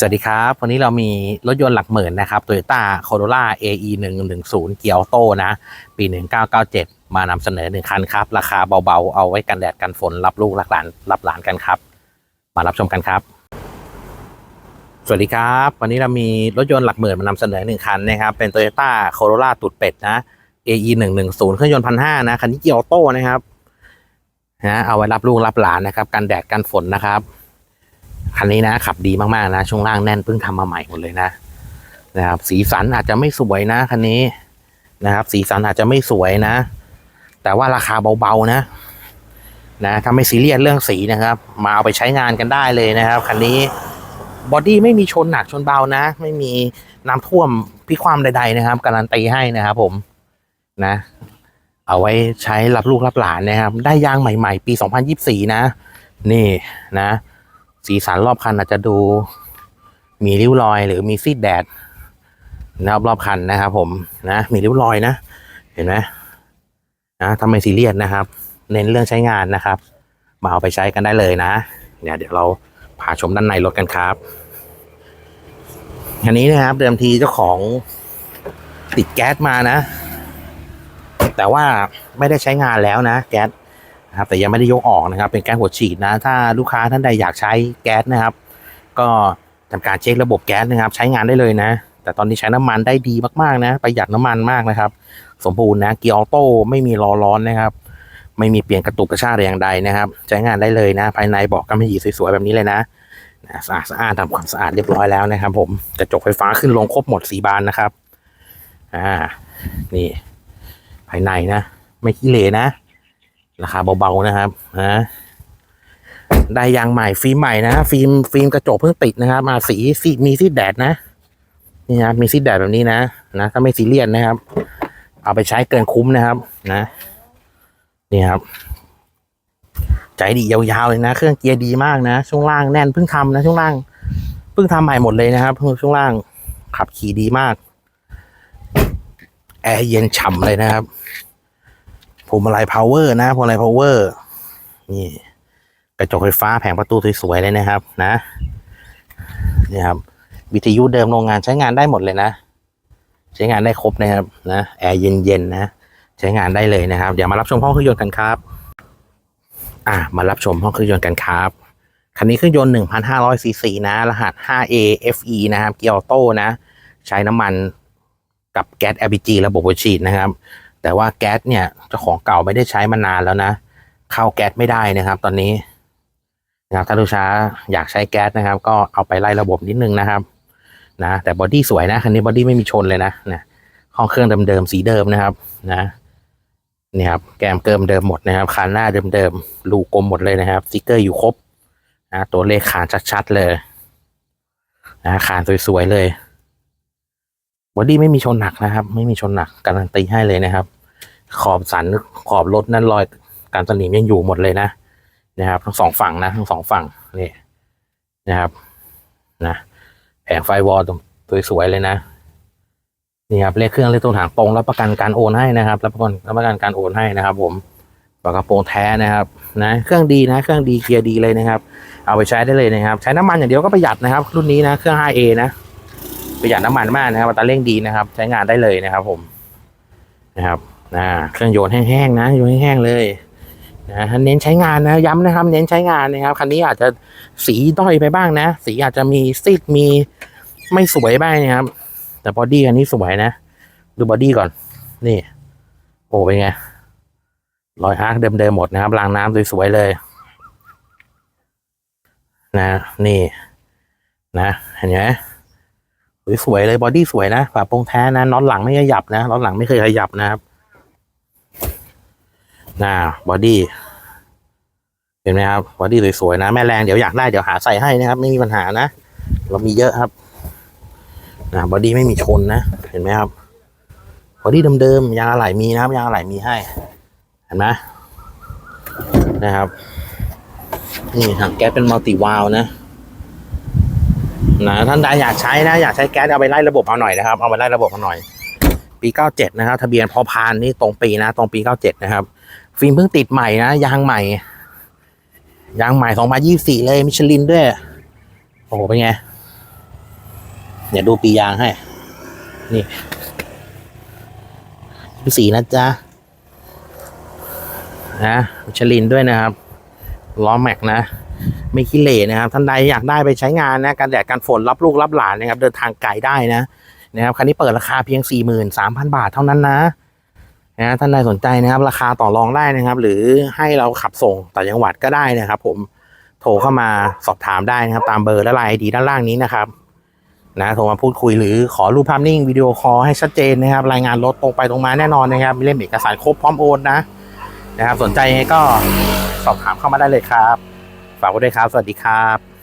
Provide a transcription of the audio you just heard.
สวัสดีครับ วันนี้เรามีรถยนต์หลักหมื่นนะครับ Toyota Corolla AE 110เกียร์ออโต้นะ ปี 1997 มานำเสนอหนึ่งคันครับ ราคาเบาๆ เอาไว้กันแดดกันฝน รับลูกรับหลาน รับหลานกันครับ มารับชมกันครับ สวัสดีครับ วันนี้เรามีรถยนต์หลักหมื่นมานำเสนอหนึ่งคันนะครับ เป็น Toyota Corolla ตุดเป็ดนะ AE 110เครื่องยนต์พันห้านะ คันนี้เกียร์ออโต้นะครับนะเอาไว้รับลูกรับหลานนะครับ กันแดดกันฝนนะครับ คันนี้นะขับดีมากๆนะ ช่วงล่างแน่นเพิ่งทำมาใหม่หมดเลยนะนะครับ สีสันอาจจะไม่สวยนะคันนี้นะครับ สีสันอาจจะไม่สวยนะ แต่ว่าราคาเบาๆนะ นะถ้าไม่ซีเรียสเรื่องสีนะครับ มาเอาไปใช้งานกันได้เลยนะครับคันนี้บอดี้ไม่มีชนหนักชนเบานะ ไม่มีน้ำท่วมพิความใด ๆ นะครับ การันตีให้นะครับผมนะ เอาไว้ใช้รับลูกรับหลานนะครับ ได้ยางใหม่ ๆ ปี 2024 นะ นี่นะ สีสันรอบคันอาจจะดู มีริ้วรอยหรือมีซีดแดดนะครับรอบคันนะครับ ผมนะมีริ้วรอยนะ เห็นไหมนะทำไมซีเรียสนะครับ เน้นเรื่องใช้งานนะครับมาเอาไปใช้กันได้เลยนะ เนี่ยเดี๋ยวเราพาชมด้านในรถกันครับอันนี้นะครับ เดิมทีเจ้าของติดแก๊สมานะ แต่ว่าไม่ได้ใช้งานแล้วนะ แก๊ส นะครับแต่ยังไม่ได้ยกออกนะครับ เป็นแก๊สหัวฉีดนะ ถ้าลูกค้าท่านใดอยากใช้แก๊สนะครับ ก็ทำการเช็คระบบแก๊สนะครับ ใช้งานได้เลยนะ แต่ตอนนี้ใช้น้ำมันได้ดีมากๆนะประหยัดน้ำมันมากนะครับ สมบูรณ์นะเกียร์ออโต้ไม่มีล้อร้อนนะครับ ไม่มีเปลี่ยนกระตุกกระชากแต่อย่างใดนะครับ ใช้งานได้เลยนะ ภายในบอกกำมะหยีสวยๆแบบนี้เลยนะนะสะอาดสะอาดทำความสะอาดเรียบร้อยแล้วนะครับ ผมกระจกไฟฟ้าขึ้นลงครบหมดสีบานนะครับ อ่า นี่ ภายในนะ ไม่ขี้เหร่นะ ราคาเบาๆนะครับนะได้ยางใหม่ฟิล์มใหม่นะฟิล์มฟิล์มกระจกเพิ่งติดนะครับมาสีสีมีซีแดดนะนี่นะมีซีแดดแบบนี้นะนะถ้าไม่ซีเรียสนะครับ เอาไปใช้เกินคุ้มนะครับนะนี่ครับ ใจดียาวๆเลยนะ เครื่องเกียร์ดีมากนะ ช่วงล่างแน่นเพิ่งทำนะช่วงล่างเพิ่งทำใหม่หมดเลยนะครับช่วงล่างขับขี่ดีมากแอร์เย็นฉ่ำเลยนะครับ พวงมาลัยพาวเวอร์นะพวงมาลัยพาวเวอร์นี่กระจกไฟฟ้าแผงประตูสวยๆเลยนะครับ นะนี่ครับวิทยุเดิมโรงงานใช้งานได้หมดเลยนะ ใช้งานได้ครบนะครับนะแอร์เย็นๆนะ ใช้งานได้เลยนะครับเดี๋ยวมารับชมห้องเครื่องยนต์กันครับ อะมารับชมห้องเครื่องยนต์กันครับคันนี้เครื่องยนต์1,500ซีซีนะ รหัส 5A FE นะครับ เกียร์ออโต้นะ ใช้น้ำมันกับแก๊ส LPG ระบบหัวฉีดนะครับ แต่ว่าแก๊สเนี่ยเจ้าของเก่าไม่ได้ใช้มานานแล้วนะ เข้าแก๊สไม่ได้นะครับ ตอนนี้นะครับถ้าลูกค้าอยากใช้แก๊สนะครับ ก็เอาไปไล่ระบบนิดนึงนะครับนะแต่บอดี้สวยนะคันนี้บอดี้ไม่มีชนเลยนะนะห้องเครื่องเดิมๆสีเดิมนะครับนะเนี่ยครับแกมเกิมเดิมหมดนะครับคานหน้าเดิมๆลูกกลมหมดเลยนะครับสติกเกอร์อยู่ครบนะตัวเลขขานชัดๆเลยนะขานสวยๆเลยบอดี้ไม่มีชนหนักนะครับ ไม่มีชนหนักการันตีให้เลยนะครับ ขอบสันขอบรถนั่นรอยการสนิมยังอยู่หมดเลยนะนะครับ ทั้งสองฝั่งนะทั้งสองฝั่งนี่นะครับนะแผงไฟวอลตรงสวยๆเลยนะนี่ครับเลขเครื่องเลขตัวถังตรงรับประกันการโอนให้นะครับรับประกันรับประกันการโอนให้นะครับ ผมปากกระโปรงแท้นะครับนะเครื่องดีนะเครื่องดีเกียร์ดีเลยนะครับ เอาไปใช้ได้เลยนะครับ ใช้น้ำมันอย่างเดียวก็ประหยัดนะครับ รุ่นนี้นะเครื่อง 5A นะประหยัดน้ำมันมากนะครับอัตราเร่งดีนะครับ ใช้งานได้เลยนะครับ ผมนะครับ นะเครื่องโยนแห้งๆนะโยนแห้งๆเลยนะเน้นใช้งานนะย้ำนะครับ เน้นใช้งานนะครับคันนี้อาจจะสีด้อยไปบ้างนะ สีอาจจะมีซีดมีไม่สวยบ้างนะครับ แต่บอดี้อันนี้สวยนะ ดูบอดี้ก่อน นี่โอ้เป็นไงรอยอาร์คเดิมๆหมดนะครับรางน้ำสวยๆเลย นะ นี่ นะเห็นไหมสวยๆเลยบอดี้สวยนะฝาโปรงแท้นะน็อตหลังไม่ขยับนะน็อตหลังไม่เคยขยับนะครับ นะบอดี้เห็นไหมครับบอดี้สวยๆนะแม่แรงเดี๋ยวอยากได้เดี๋ยวหาใส่ให้นะครับ ไม่มีปัญหานะ เรามีเยอะครับนะบอดี้ไม่มีชนนะ เห็นไหมครับบอดี้เดิมๆยางอะไหล่มีนะครับยางอะไหล่มีให้ เห็นไหมนะครับนี่ถังแก๊สเป็นมัลติวาลนะนะท่านใดอยากใช้นะ อยากใช้แก๊สเอาไปไล่ระบบเอาหน่อยนะครับเอาไปไล่ระบบเอาหน่อย ปีเก้าเจ็ดนะครับ ทะเบียนพอพานนี่ตรงปีนะ ตรงปีเก้าเจ็ดนะครับ ฟิล์มเพิ่งติดใหม่นะ ยางใหม่ ยางใหม่สองพันยี่สี่เลย มิชลินด้วย โอ้โห เป็นไง เดี๋ยวดูปียางให้ นี่ดูสีนะจ๊ะ นะ มิชลินด้วยนะครับ ล้อแม็กนะไม่ขี้เหร่นะครับ ท่านใดอยากได้ไปใช้งานนะการแดดการฝนรับลูกรับหลานนะครับ เดินทางไกลได้นะนะครับคันนี้เปิดราคาเพียง 43,000 บาทเท่านั้นนะ นะท่านใดสนใจนะครับ ราคาต่อรองได้นะครับ หรือให้เราขับส่งต่างจังหวัดก็ได้นะครับ ผมโทรเข้ามาสอบถามได้นะครับ ตามเบอร์และไลน์ดีด้านล่างนี้นะครับนะโทรมาพูดคุยหรือขอรูปภาพนิ่งวิดีโอคอลให้ชัดเจนนะครับ รายงานรถตรงไปตรงมาแน่นอนนะครับมีเล่มเอกสารครบพร้อมโอนนะนะครับ สนใจก็สอบถามเข้ามาได้เลยครับ ฝากไว้ด้วยครับ สวัสดีครับ